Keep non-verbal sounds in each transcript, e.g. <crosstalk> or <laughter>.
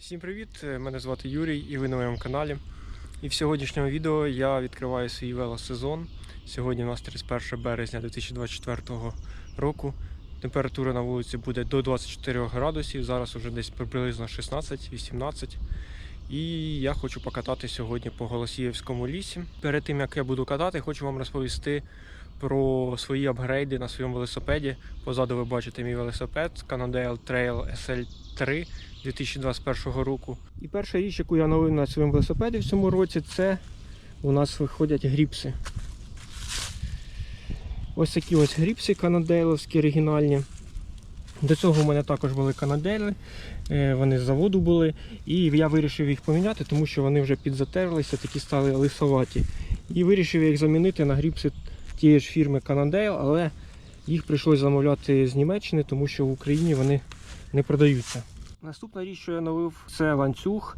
Всім привіт! Мене звати Юрій і ви на моєму каналі. І в сьогоднішньому відео я відкриваю свій велосезон. Сьогодні у нас 31 березня 2024 року. Температура на вулиці буде до 24 градусів, зараз вже десь приблизно 16-18. І я хочу покатати сьогодні по Голосіївському лісі. Перед тим як я буду катати, хочу вам розповісти про свої апгрейди на своєму велосипеді. Позаду ви бачите мій велосипед Cannondale Trail SL3 2021 року. І перша річ, яку я новив на своєму велосипеді в цьому році, це у нас виходять гріпси. Ось такі ось гріпси канадейловські оригінальні. До цього у мене також були канадели, е, вони з заводу були. І я вирішив їх поміняти, тому що вони вже підзатерлися, такі стали лисоваті. І вирішив їх замінити на гріпси тієї ж фірми Cannondale, але їх прийшлось замовляти з Німеччини, тому що в Україні вони не продаються. Наступна річ, що я новив, це ланцюг.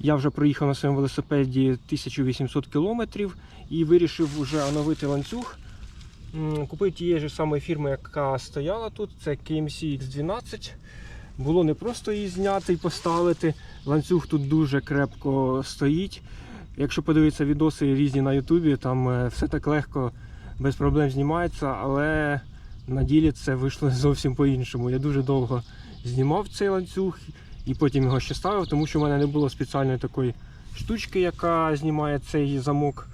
Я вже проїхав на своєму велосипеді 1800 кілометрів і вирішив вже оновити ланцюг. Купив тієї ж самої фірми, яка стояла тут, це KMC X12. Було не просто її зняти і поставити. Ланцюг тут дуже крепко стоїть. Якщо подивитися відоси різні на Ютубі, там е, все так легко, без проблем знімається, але на ділі це вийшло <laughs> зовсім по-іншому. Я дуже довго знімав цей ланцюг і потім його ще ставив, тому що в мене не було спеціальної такої штучки, яка знімає цей замок.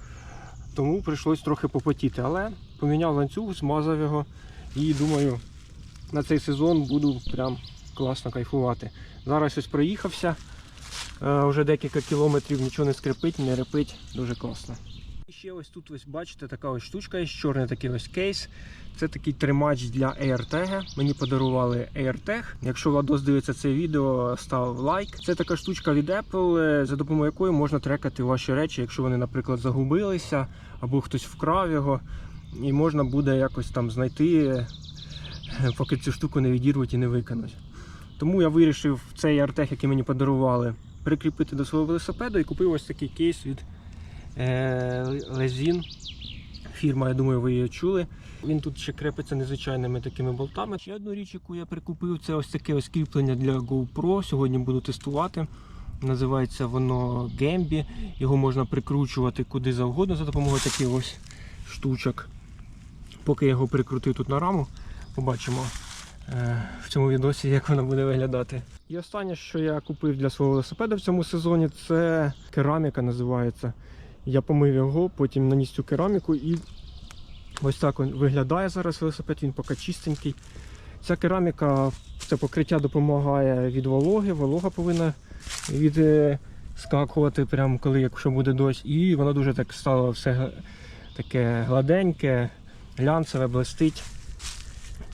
Тому прийшлось трохи попотіти. Але поміняв ланцюг, змазав його і думаю, на цей сезон буду прям класно кайфувати. Зараз ось проїхався. е, Вже декілька кілометрів нічого не скрипить, не репить, дуже класно. І ще ось тут ось бачите, така ось штучка є, чорний такий ось кейс. Це такий тримач для AirTag. Мені подарували AirTag. Якщо Владос дивиться це відео, став лайк. Це така штучка від Apple, е, за допомогою якої можна трекати ваші речі, якщо вони, наприклад, загубилися або хтось вкрав його, і можна буде якось там знайти, е, поки цю штуку не відірвуть і не викинуть. Тому я вирішив цей AirTag, який мені подарували, прикріпити до свого велосипеду і купив ось такий кейс від е, Lezin. Фірма, я думаю, ви її чули. Він тут ще крепиться незвичайними такими болтами. Ще одну річ, яку я прикупив, це ось таке ось кріплення для GoPro. Сьогодні буду тестувати. Називається воно Gembi. Його можна прикручувати куди завгодно за допомогою таких ось штучок. Поки я його прикрутив тут на раму, побачимо е, в цьому відосі, як воно буде виглядати. І останнє, що я купив для свого велосипеда в цьому сезоні, це кераміка називається. Я помив його, потім наніс цю кераміку і ось так він виглядає зараз велосипед, він поки чистенький. Ця кераміка, це покриття допомагає від вологи, волога повинна відскакувати, прямо коли якщо буде дощ. І воно дуже так стало все таке гладеньке, глянцеве, блистить.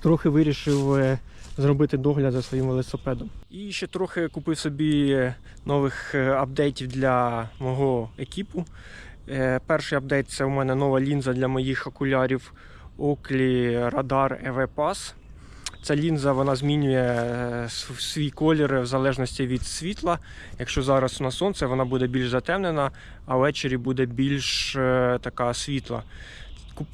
Трохи вирішив е, зробити догляд за своїм велосипедом. І ще трохи купив собі нових е, апдейтів для мого екіпу. Е, Перший апдейт це у мене нова лінза для моїх окулярів Oakley Radar EV Pass. Ця лінза вона змінює е, свій колір в залежності від світла. Якщо зараз на сонце, вона буде більш затемнена, а ввечері буде більш така світла.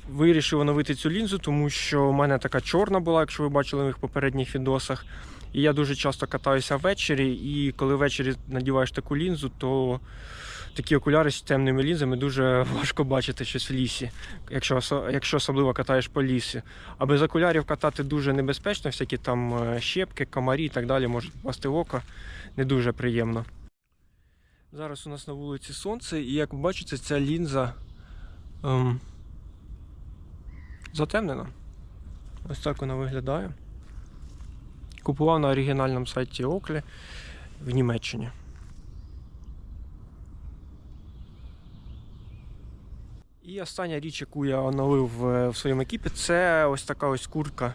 Вирішив оновити цю лінзу, тому що у мене така чорна була, якщо ви бачили в моїх попередніх відосах. І я дуже часто катаюся ввечері, і коли ввечері надіваєш таку лінзу, то такі окуляри з темними лінзами дуже <laughs> важко бачити щось в лісі, якщо, якщо особливо катаєш по лісі. А без окулярів катати дуже небезпечно, всякі там е, щепки, комарі і так далі можуть попасти в око. Не дуже приємно. Зараз у нас на вулиці сонце, і як бачите, ця лінза ем, затемнена. Ось так вона виглядає. Купував на оригінальному сайті Оклі в Німеччині. І остання річ, яку я оновив е, в своєму екіпі, це ось така ось куртка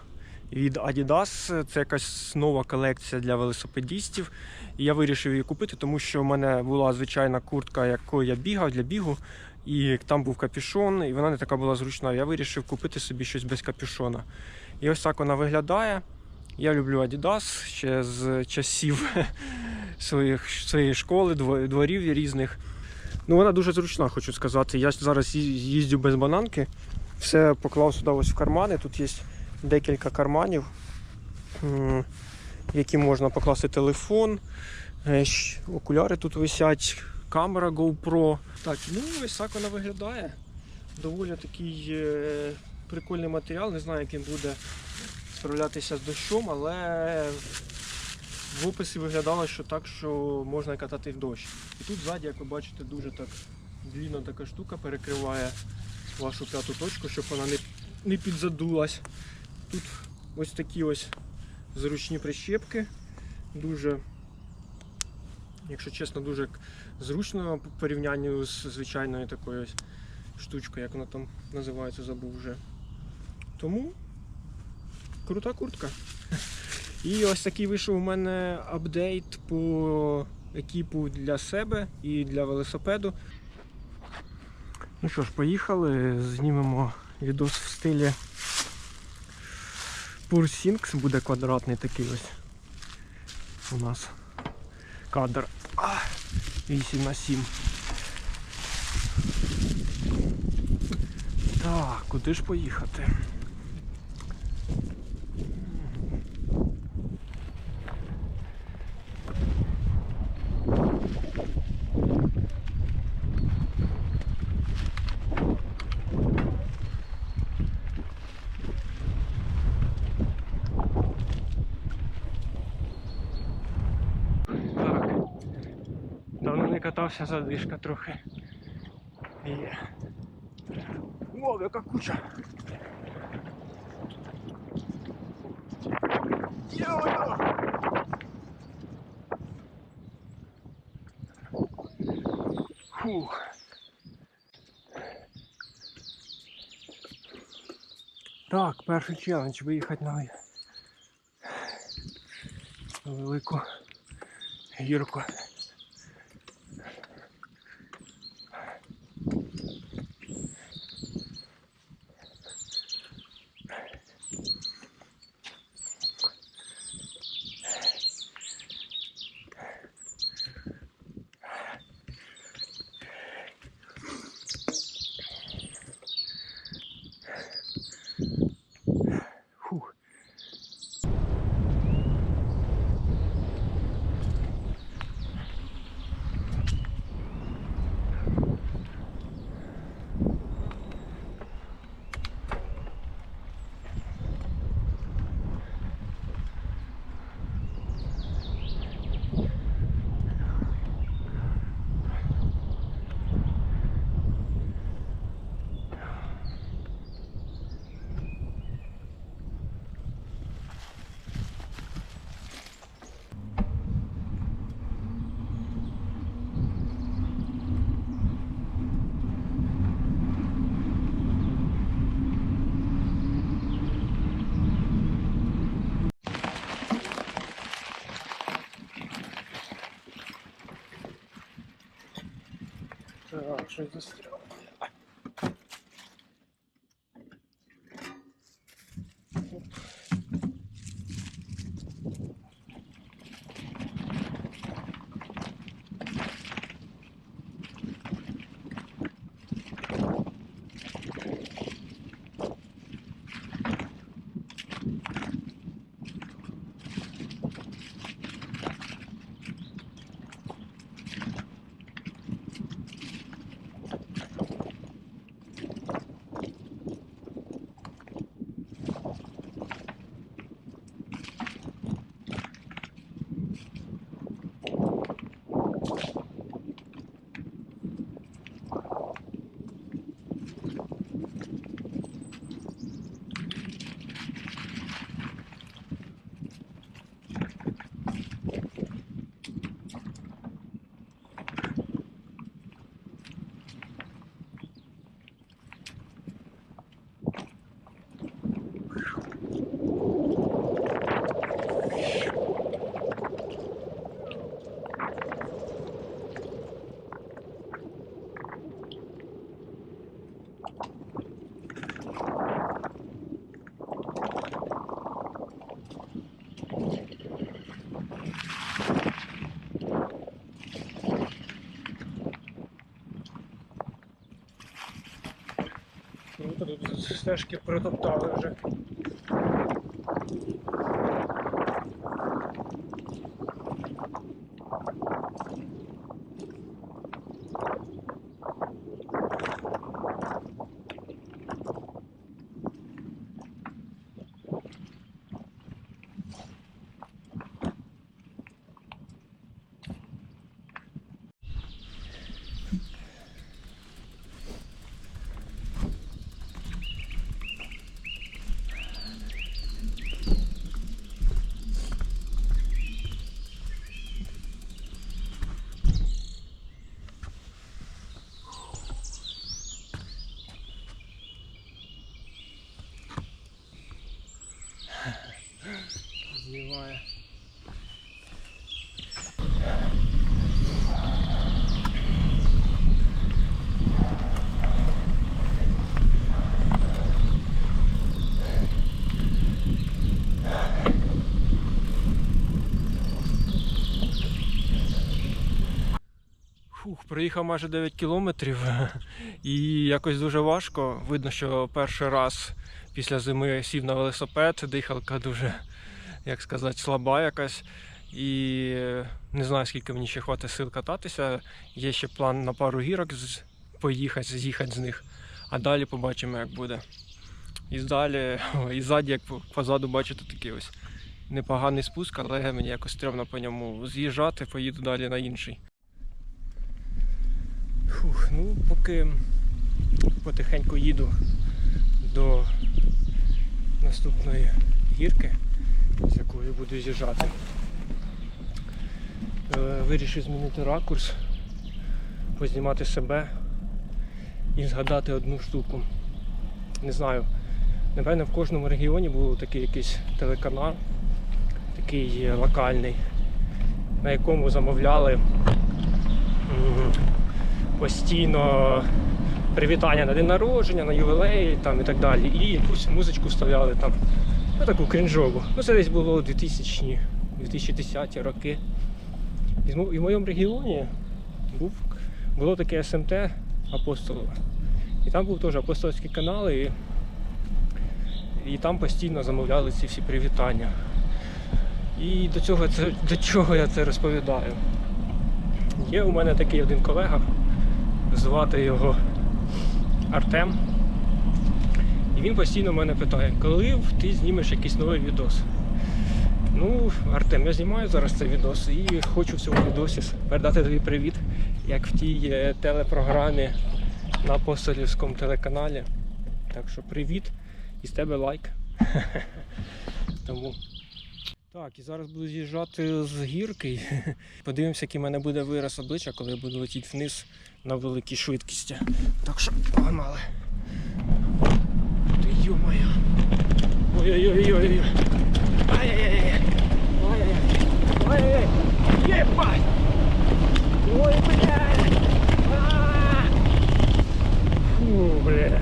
від Adidas. Це якась нова колекція для велосипедістів. І я вирішив її купити, тому що в мене була звичайна куртка, якою я бігав для бігу. І там був капюшон, і вона не така була зручна. Я вирішив купити собі щось без капюшона. І ось так вона виглядає. Я люблю Adidas ще з часів <laughs> своїх, своєї школи, дворів різних. Ну, вона дуже зручна, хочу сказати. Я зараз їздю без бананки. Все поклав сюди ось в кармани. Тут є декілька карманів, які можна покласти телефон, Е, Окуляри тут висять, камера GoPro. Так, ну ось так вона виглядає. Доволі такий е, прикольний матеріал. Не знаю, як він буде справлятися з дощом, але в описі виглядало, що так, що можна катати в дощ. І тут ззаді, як ви бачите, дуже так длінна така штука перекриває вашу п'яту точку, щоб вона не, не підзадулась. Тут ось такі ось зручні прищепки. Дуже, якщо чесно, дуже зручно по порівнянню з звичайною такою штучкою, як вона там називається, забув вже. Тому крута куртка. І ось такий вийшов у мене апдейт по екіпу для себе і для велосипеду. Ну що ж, поїхали, знімемо відос в стилі Pursinks, буде квадратний такий ось у нас кадр а, 8 на 7. Так, куди ж поїхати? Так. Давно не катався задишка трохи. Є. О, яка куча. Йо-йо! Фух. Так, перший челендж виїхати на велику гірку. Фух. Так, щось застряло. Стежки протоптали вже. Фух, проїхав майже 9 кілометрів <laughs> і якось дуже важко. Видно, що перший раз після зими сів на велосипед, дихалка дуже, як сказати, слаба якась. І не знаю, скільки мені ще хватить сил кататися. Є ще план на пару гірок поїхати, з'їхати з них, а далі побачимо, як буде. І далі, і ззаді, як по- позаду бачите, такий ось непоганий спуск, але мені якось стрьомно по ньому з'їжджати, поїду далі на інший. Фух, ну поки потихеньку їду до наступної гірки, з якої буду з'їжджати. Е, Вирішив змінити ракурс, познімати себе і згадати одну штуку. Не знаю, напевно, в кожному регіоні був такий якийсь телеканал, такий локальний, на якому замовляли постійно привітання на день народження, на ювілей там, і так далі. І якусь музичку вставляли там. Ну, таку крінжову. Ну, це десь було 2000 2010 роки. І в моєму регіоні був, було таке СМТ Апостолове. І там був теж апостольський канал, і, і там постійно замовляли ці всі привітання. І до цього до чого я це розповідаю? Є у мене такий один колега, звати його Артем. І він постійно мене питає, коли ти знімеш якийсь новий відос. Ну, Артем, я знімаю зараз цей відос і хочу в цьому відосі передати тобі привіт, як в тій е, телепрограмі на апостолівському телеканалі. Так що привіт і з тебе лайк. <laughs> Тому. Так, і зараз буду з'їжджати з гірки. <laughs> Подивимося, який в мене буде вираз обличчя, коли я буду летіти вниз на великій швидкості. Так що погнали. Ти ё-моё. Ой-ой-ой-ой-ой. Ай-яй-яй. Ай-яй-яй. Ай-яй-яй. Єбать. Ой, блядь. Фу, бля.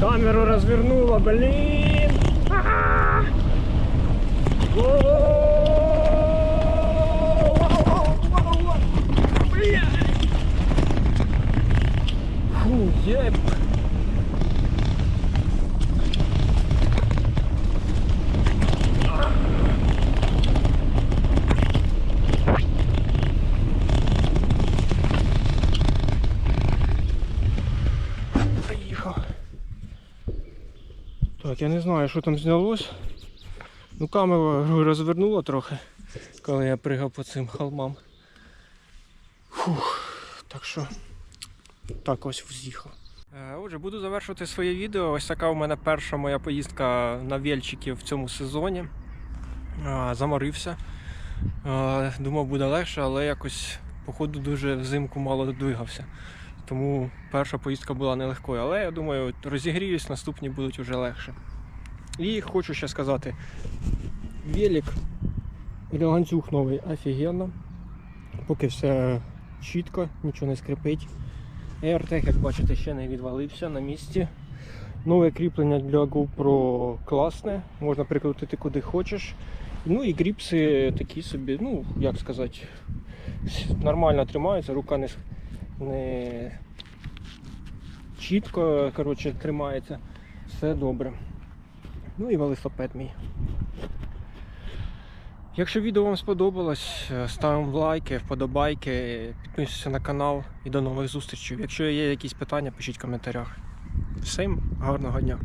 Камеру развернула, блин. А. Воу-воу-воу-воу. Блядь. Фу, еб. Приїхав. Так, я не знаю, що там знялось. Ну, камеру розвернула трохи, коли я пригав по цим холмам. Фух, так що так ось з'їхав. Е, Отже, буду завершувати своє відео. Ось така у мене перша моя поїздка на вельчики в цьому сезоні. Е, Заморився. Е, Думав, буде легше, але якось, походу, дуже взимку мало двигався. Тому перша поїздка була нелегкою. Але я думаю, розігріюсь, наступні будуть вже легше. І хочу ще сказати: велик ланцюг новий офігенно. Поки все чітко, нічого не скрипить. AirTag, як бачите, ще не відвалився на місці. Нове кріплення для GoPro класне, можна прикрутити куди хочеш. Ну і гріпси такі собі, ну як сказати, нормально тримаються, рука не, не чітко коротше, тримається. Все добре. Ну і велосипед мій. Якщо відео вам сподобалось, е, ставимо лайки, вподобайки, підписуйтесь на канал і до нових зустрічей. Якщо є якісь питання, пишіть в коментарях. Всім гарного дня!